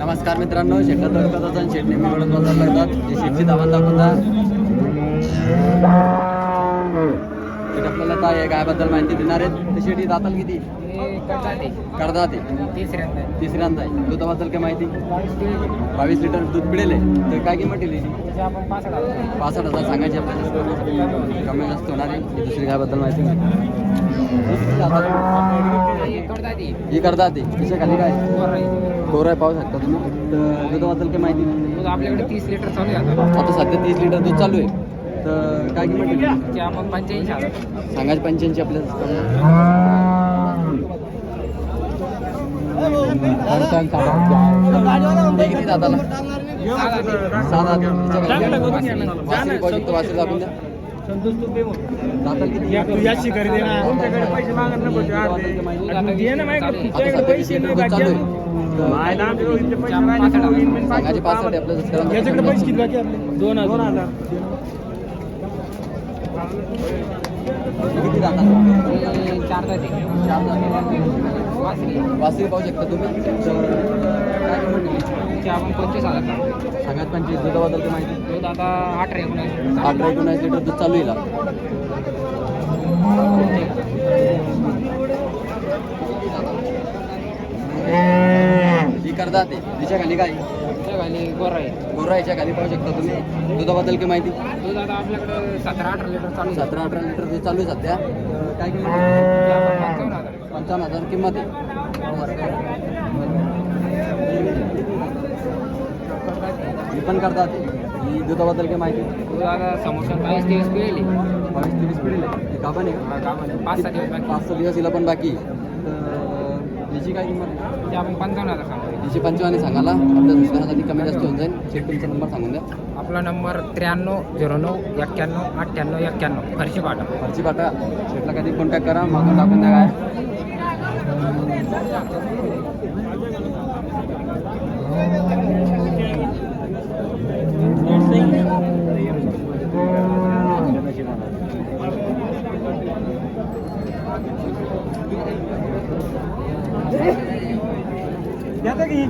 नमस्कार मित्रांनो शेतात दडकतात आणि शेटने मी ओळख बाजार लागतात जे शेटची धावत दाखवता. शेट आपल्याला काय गायबद्दल माहिती देणार आहेत. ते शेटी दाताल किती? करदा ते तिसऱ्यांदा आहे. दुधाबद्दल काय माहिती? बावीस लिटर दूध पिळेल आहे. तर काय किंमत येईल पासष्ट हजार सांगायचे आपल्याला. कमी जास्त होणार आहे. दुसरी गायबद्दल माहिती ही? करता ती. तिच्या खाली काय. गोराय पाहू शकता तुम्ही. तर दुधाबद्दल काय माहिती दूध आपल्याकडे तीस लिटर चालू आहे आता. आता सध्या तीस लिटर दूध चालू आहे. तर काय किंमत आपण पंच्याऐंशी सांगायचे पंच्याऐंशी आपल्या ते किती दाताला? सहा दात वासरी पाहू शकतो वासरी दाखवून द्या. ना. तुमच्याकडे पैसे मागत नको दे. ना माझ्याकडे तुझ्याकडे नाही बाकी याच्याकडे किती बाकी आपले? दोन हजार. दोन हजार. किती दाताला हे चार जाती चार वासरी. वासरी पाहू शकता तुम्ही. आपण पंचवीस हजार सांगतो. पंचवीस दुधाबद्दल काय माहिती? दूध आता अठरा एकोणीस अठरा एकोणीस लिटर दूध चालू येईल ही करतात ते. तिच्या खाली काय? खाली गोर आहे. गोरायच्या खाली पाहू शकता तुम्ही. दुधाबद्दल काय माहिती? दूध आता आपल्याकडे सतरा अठरा लिटर चालू आहे. सतरा अठरा लिटर दूध चालू आहे सध्या. काय किंमत ते आपण पंचावन्न हजार. पंचावन्न हजार किंमत आहे. ही पण करतात. ही दुधाबद्दल काय माहिती? दूध आता समोसा बावीस तेवीस पिळेली. बावीस तेवीस पिढी आहे गाभण आहे का? पाच सहा दिवस बाकी. पाच सहा दिवस हिला पण बाकी. तर याची काय किंमत आहे? ते आपण पंचावन्न हजार सांगतो याची पंचवाने सांगाला आपल्या दुकानासाठी कमी जास्त होऊन जाईल. शेट तुमचा नंबर सांगून द्या. आपला नंबर त्र्याण्णव झिरो नऊ एक्क्याण्णव अठ्ठ्याण्णव एक्क्याण्णव. फरशी पाटा खर्ची पाठवा. शेटला कधी कॉन्टॅक्ट करा. मागून टाकून द्या काय. 네. 야딱이